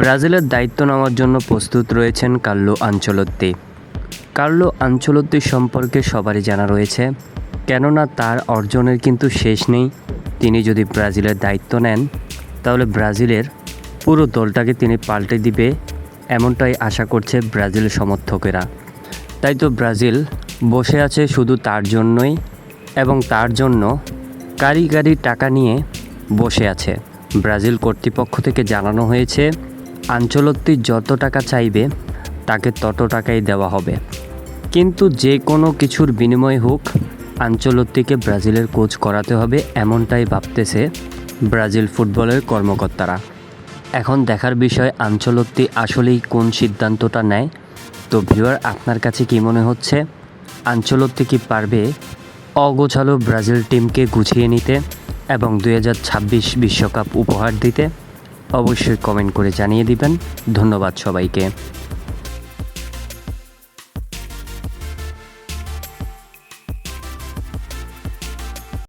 ব্রাজিলের দায়িত্ব নেওয়ার জন্য প্রস্তুত রয়েছেন কার্লো আঞ্চলত্তি। কার্লো আঞ্চলত্তি সম্পর্কে সবারই জানা রয়েছে, কেননা তার অর্জনের কিন্তু শেষ নেই। তিনি যদি ব্রাজিলের দায়িত্ব নেন, তাহলে ব্রাজিলের পুরো দলটাকে তিনি পাল্টে দিবে, এমনটাই আশা করছে ব্রাজিল সমর্থকেরা। তাই তো ব্রাজিল বসে আছে শুধু তার জন্যই এবং তার জন্য কারিগরি টাকা নিয়ে বসে আছে। ব্রাজিল কর্তৃপক্ষ থেকে জানানো হয়েছে আঞ্চলত্তি যত টাকা চাইবে, তাকে তত টাকাই দেওয়া হবে। কিন্তু যে কোনো কিছুর বিনিময় হোক, আঞ্চলত্তিকে ব্রাজিলের কোচ করাতে হবে এমনটাই ভাবতেছে ব্রাজিল ফুটবলের কর্মকর্তারা। এখন দেখার বিষয়, আঞ্চলত্তি আসলেই কোন সিদ্ধান্তটা নেয়? তো ভিউয়ার, আপনার কাছে কি মনে হচ্ছে? আঞ্চলত্তি কি পারবে অগোছালো ব্রাজিল টিমকে গুছিয়ে নিতে এবং দুই বিশ্বকাপ উপহার দিতে? অবশ্যই কমেন্ট করে জানিয়ে দিবেন। ধন্যবাদ সবাইকে।